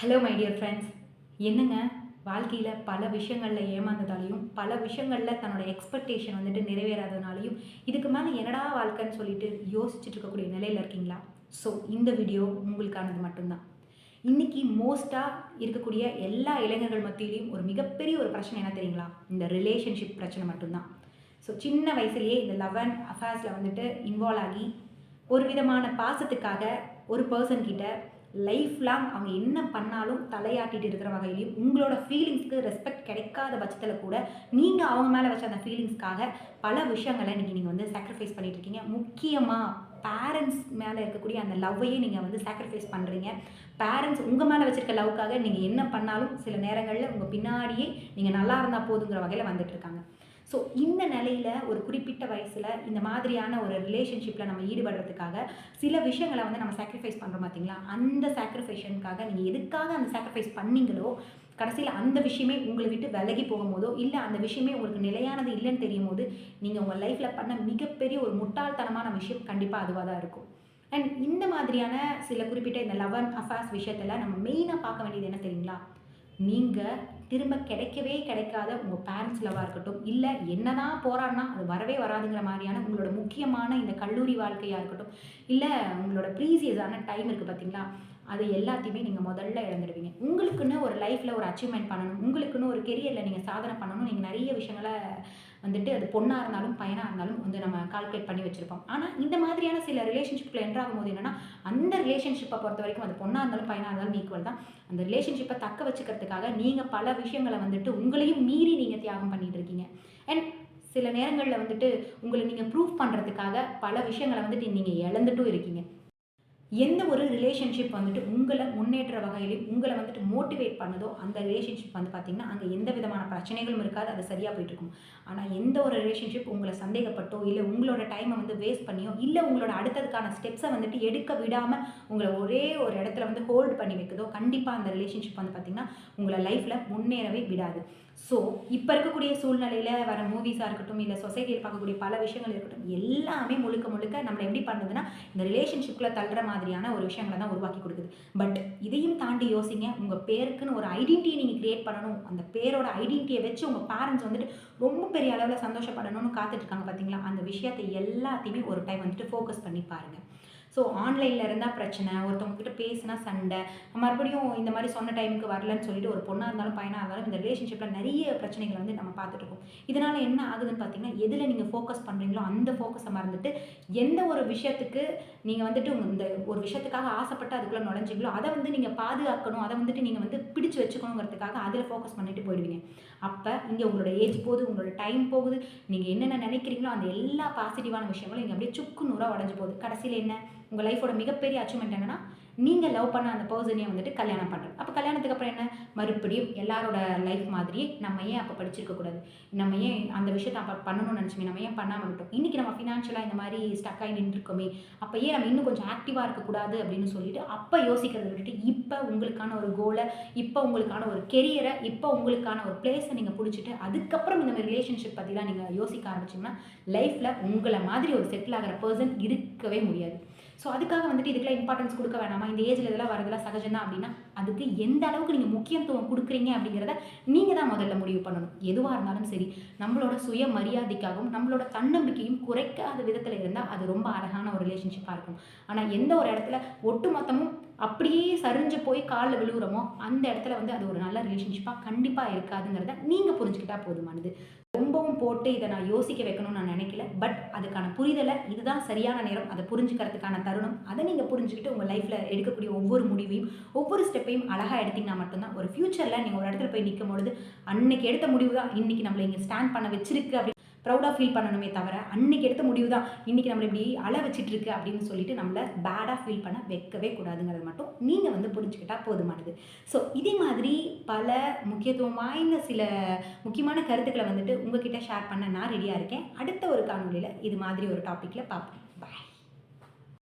Hello my dear friends என்னங்க? வாழ்க்கையில் பல விஷயங்களில் ஏமாந்ததாலையும் பல விஷயங்களில் தன்னோட எக்ஸ்பெக்டேஷன் வந்துட்டு நிறைவேறாதனாலையும் இதுக்கு மேலே என்னடா வாழ்க்கைன்னு சொல்லிட்டு யோசிச்சுட்டு இருக்கக்கூடிய நிலையில் இருக்கீங்களா? ஸோ இந்த வீடியோ உங்களுக்கானது மட்டும்தான். இன்றைக்கி மோஸ்ட்டாக இருக்கக்கூடிய எல்லா இளைஞர்கள் மத்தியிலையும் ஒரு மிகப்பெரிய ஒரு பிரச்சனை என்ன தெரியுங்களா? இந்த ரிலேஷன்ஷிப் பிரச்சனை மட்டும்தான். ஸோ சின்ன வயசுலேயே இந்த லவ் அண்ட் அஃபேர்ஸில் வந்துட்டு இன்வால்வ் ஆகி ஒரு விதமான பாசத்துக்காக ஒரு பர்சன்கிட்ட லைஃப் லாங் அவங்க என்ன பண்ணாலும் தலையாட்டிட்டு இருக்கிற வகையிலையும் உங்களோட ஃபீலிங்ஸ்க்கு ரெஸ்பெக்ட் கிடைக்காத பட்சத்தில் கூட நீங்கள் அவங்க மேலே வச்ச அந்த ஃபீலிங்ஸ்க்காக பல விஷயங்களை இன்றைக்கி நீங்கள் வந்து சாக்ரிஃபைஸ் பண்ணிட்டு இருக்கீங்க. முக்கியமாக பேரண்ட்ஸ் மேலே இருக்கக்கூடிய அந்த லவ்வையே நீங்கள் வந்து சாக்ரிஃபைஸ் பண்ணுறீங்க பேரண்ட்ஸ் உங்கள் மேலே வச்சிருக்க லவ்க்காக நீங்கள் என்ன பண்ணாலும் சில நேரங்களில் உங்கள் பின்னாடியே நீங்கள் நல்லா இருந்தால் போதுங்கிற வகையில் வந்துட்டு இருக்காங்க. ஸோ இந்த நிலையில் ஒரு குறிப்பிட்ட வயசில் இந்த மாதிரியான ஒரு ரிலேஷன்ஷிப்பில் நம்ம ஈடுபடுறதுக்காக சில விஷயங்களை வந்து நம்ம சாக்ரிஃபைஸ் பண்ணுறோம் பார்த்தீங்களா அந்த சாக்ரிஃபைஷனுக்காக நீங்கள் எதுக்காக அந்த சாக்ரிஃபைஸ் பண்ணீங்களோ கடைசியில் அந்த விஷயமே உங்களை விட்டு விலகி போகும்போதோ இல்லை அந்த விஷயமே உங்களுக்கு நிலையானது இல்லைன்னு தெரியும் போது நீங்கள் உங்கள் லைஃப்பில் பண்ண மிகப்பெரிய ஒரு முட்டாள்தனமான விஷயம் கண்டிப்பாக அதுவாக தான் இருக்கும். அண்ட் இந்த மாதிரியான சில குறிப்பிட்ட இந்த லவன் அஃபேர்ஸ் விஷயத்தில் நம்ம மெயினாக பார்க்க வேண்டியது என்ன தெரியுங்களா? நீங்கள் திரும்ப கிடைக்கவே கிடைக்காத உங்கள் பேரண்ட்ஸ் லவ்வாக இருக்கட்டும் இல்லை என்னதான் போராடினா அது வரவே வராதுங்கிற மாதிரியான உங்களோட முக்கியமான இந்த கல்லூரி வாழ்க்கையாக இருக்கட்டும் இல்லை உங்களோட ப்ரீசியஸான டைம் இருக்குது பார்த்தீங்களா அது எல்லாத்தையுமே நீங்கள் முதல்ல இழந்துடுவீங்க. உங்களுக்குன்னு ஒரு லைஃப்பில் ஒரு அச்சீவ்மெண்ட் பண்ணணும் உங்களுக்குன்னு ஒரு கெரியரில் நீங்கள் சாதனை பண்ணணும் நீங்கள் நிறைய விஷயங்களை வந்துட்டு அது பொண்ணாக இருந்தாலும் பையனாக இருந்தாலும் வந்து நம்ம கால்குலேட் பண்ணி வச்சுருப்போம். ஆனால் இந்த மாதிரியான சில ரிலேஷன்ஷிப்பில் என்ட்ராகும் போது என்னென்னா அந்த ரிலேஷன்ஷிப்பை பொறுத்த வரைக்கும் அது பொண்ணாக இருந்தாலும் பையனாக இருந்தாலும் ஈக்குவல் தான். அந்த ரிலேஷன்ஷிப்பை தக்க வச்சுக்கிறதுக்காக நீங்கள் பல விஷயங்களை வந்துட்டு உங்களையும் மீறி நீங்கள் தியாகம் பண்ணிட்டு இருக்கீங்க. அண்ட் சில நேரங்களில் வந்துட்டு உங்களை நீங்கள் ப்ரூவ் பண்ணுறதுக்காக பல விஷயங்களை வந்துட்டு நீங்கள் இழந்துட்டும் இருக்கீங்க. எந்த ஒரு ரிலேஷன்ஷிப் வந்துட்டு உங்களை முன்னேற்ற வகையிலையும் உங்களை வந்துட்டு மோட்டிவேட் பண்ணுதோ அந்த ரிலேஷன்ஷிப் வந்து பார்த்திங்கன்னா அங்கே எந்த விதமான பிரச்சனைகளும் இருக்காது. அது சரியாக போயிட்டு இருக்கும். ஆனால் எந்த ஒரு ரிலேஷன்ஷிப் உங்களை சந்தேகப்பட்டோ இல்லை உங்களோட டைமை வந்து வேஸ்ட் பண்ணியோ இல்லை உங்களோட அடுத்ததுக்கான ஸ்டெப்ஸை வந்துட்டு எடுக்க விடாமல் உங்களை ஒரே ஒரு இடத்துல வந்து ஹோல்டு பண்ணி வைக்குதோ கண்டிப்பாக அந்த ரிலேஷன்ஷிப் வந்து பார்த்திங்கன்னா உங்களை லைஃப்பில் முன்னேறவே விடாது. ஸோ இப்போ இருக்கக்கூடிய சூழ்நிலையில் வர மூவிஸாக இருக்கட்டும் இல்லை சொசைட்டியில் பார்க்கக்கூடிய பல விஷயங்கள் இருக்கட்டும் எல்லாமே முழுக்க முழுக்க நம்மளை எப்படி பண்ணுதுன்னா இந்த ரிலேஷன்ஷிப்பில் தள்ளுற மாதிரியான ஒரு விஷயங்களை தான் உருவாக்கி கொடுக்குது. பட் இதையும் தாண்டி யோசிங்க உங்கள் பேருக்குன்னு ஒரு ஐடென்டிட்டியை நீங்கள் க்ரியேட் பண்ணணும். அந்த பேரோட ஐடென்டிட்டியை வச்சு உங்கள் பேரண்ட்ஸ் வந்துட்டு ரொம்ப பெரிய அளவில் சந்தோஷப்படணும்னு காத்துட்ருக்காங்க பார்த்தீங்களா அந்த விஷயத்தை எல்லாத்தையுமே ஒரு டைம் வந்துட்டு ஃபோக்கஸ் பண்ணி பாருங்கள் ஸோ ஆன்லைனில் இருந்தால் பிரச்சனை ஒருத்தவங்க கிட்ட பேசினா சண்டை. மறுபடியும் இந்த மாதிரி சொன்ன டைமுக்கு வரலன்னு சொல்லிட்டு ஒரு பொண்ணாக இருந்தாலும் பையனாக இருந்தாலும் இந்த ரிலேஷன்ஷிப்பில் நிறைய பிரச்சனைகளை வந்து நம்ம பார்த்துட்ருக்கோம் இதனால் என்ன ஆகுதுன்னு பார்த்தீங்கன்னா எதில் நீங்கள் ஃபோக்கஸ் பண்ணுறீங்களோ அந்த ஃபோக்கஸை மறந்துட்டு எந்த ஒரு விஷயத்துக்கு நீங்கள் வந்துட்டு இந்த ஒரு விஷயத்துக்காக ஆசைப்பட்டு அதுக்குள்ளே நுழைஞ்சிங்களோ அதை வந்து நீங்கள் பாதுகாக்கணும் அதை வந்துட்டு நீங்கள் வந்து பிடிச்சு வச்சுக்கணுங்கிறதுக்காக அதில் ஃபோக்கஸ் பண்ணிட்டு போயிடுவீங்க. அப்போ இங்கே உங்களோட ஏஜ் போகுது உங்களோட டைம் போகுது நீங்கள் என்னென்ன நினைக்கிறீங்களோ அந்த எல்லா பாசிட்டிவான விஷயங்களும் இங்கே அப்படியே சுக்கு நூறாக உடஞ்சி போகுது. கடைசியில் என்ன? உங்கள் லைஃபோட மிகப்பெரிய அச்சீவ்மெண்ட் என்னென்னா நீங்கள் லவ் பண்ண அந்த பர்சனையே வந்துட்டு கல்யாணம் பண்ணுறது அப்போ கல்யாணத்துக்கு அப்புறம் என்ன? மறுபடியும் எல்லாரோட லைஃப் மாதிரியே நம்ம ஏன் அப்போ படிச்சிருக்க கூடாது? நம்ம ஏன் அந்த விஷயத்தை அப்போ பண்ணணும்னு நினச்சோமே நம்ம ஏன் பண்ணாமல் விட்டோம்? இன்றைக்கி நம்ம ஃபினான்ஷியலாக இந்த மாதிரி ஸ்டக் ஆகி நின்றுருக்கோமே அப்போ ஏன் நம்ம இன்னும் கொஞ்சம் ஆக்டிவாக இருக்கக்கூடாது அப்படின்னு சொல்லிட்டு அப்போ யோசிக்கிறத விட்டுட்டு இப்போ உங்களுக்கான ஒரு கோலை இப்போ உங்களுக்கான ஒரு கெரியரை இப்போ உங்களுக்கான ஒரு பிளேஸை நீங்கள் பிடிச்சிட்டு அதுக்கப்புறம் இந்த மாதிரி ரிலேஷன்ஷிப் பற்றிலாம் நீங்கள் யோசிக்க ஆரம்பிச்சிங்கன்னா லைஃப்பில் உங்களை மாதிரி ஒரு செட்டில் ஆகிற பர்சன் இருக்கவே முடியாது. ஸோ அதுக்காக வந்துட்டு இதுக்கெல்லாம் இம்பார்ட்டன்ஸ் கொடுக்க வேணாமா? இந்த ஏஜில் இதெல்லாம் வரதெல்லாம் சகஜம் தான் அப்படின்னா அதுக்கு எந்த அளவுக்கு நீங்கள் முக்கியத்துவம் கொடுக்குறீங்க அப்படிங்கிறத நீங்கள் தான் முதல்ல முடிவு பண்ணணும். எதுவாக இருந்தாலும் சரி நம்மளோட சுய மரியாதைக்காகவும் நம்மளோட தன்னம்பிக்கையும் குறைக்காத விதத்தில் இருந்தால் அது ரொம்ப அழகான ஒரு ரிலேஷன்ஷிப்பாக இருக்கும். ஆனால் எந்த ஒரு இடத்துல ஒட்டுமொத்தமும் அப்படியே சரிஞ்சு போய் காலில் விழுவுறோமோ அந்த இடத்துல வந்து அது ஒரு நல்ல ரிலேஷன்ஷிப்பாக கண்டிப்பாக இருக்காதுங்கிறத நீங்கள் புரிஞ்சுக்கிட்டா போதுமானது. ரொம்பவும் போட்டு இதை நான் யோசிக்க வைக்கணும்னு நான் நினைக்கல. பட் அதுக்கான புரிதலை இதுதான் சரியான நேரம். அதை புரிஞ்சுக்கிறதுக்கான தருணம். அதை நீங்கள் புரிஞ்சுக்கிட்டு உங்கள் லைஃப்பில் எடுக்கக்கூடிய ஒவ்வொரு முடிவையும் ஒவ்வொரு ஸ்டெப்பையும் அழகாக எடுத்திங்கன்னா மட்டும்தான் ஒரு ஃப்யூச்சரில் நீங்கள் ஒரு இடத்துல போய் நிற்கும் பொழுது அன்னைக்கு எடுத்த முடிவு தான் இன்றைக்கி நம்மளை இங்கே ஸ்டாண்ட் பண்ண வச்சிருக்கு அப்படி ப்ரௌடாக ஃபீல் பண்ணணுமே தவிர அன்னைக்கு எடுத்த முடிவு தான் இன்றைக்கி நம்மளை இப்படி அழ வச்சுட்டு இருக்கு அப்படின்னு சொல்லிட்டு நம்மளை பேடாக ஃபீல் பண்ண வைக்கவே கூடாதுங்கிறது மட்டும் நீங்கள் வந்து புரிஞ்சுக்கிட்டால் போதுமானது. ஸோ இதே மாதிரி பல முக்கியத்துவம் வாய்ந்த சில முக்கியமான கருத்துக்களை வந்துட்டு உங்ககிட்ட ஷேர் பண்ண நான் ரெடியாக இருக்கேன். அடுத்த ஒரு காணொலியில் இது மாதிரி ஒரு டாப்பிக்கில் பார்ப்போம். பாய்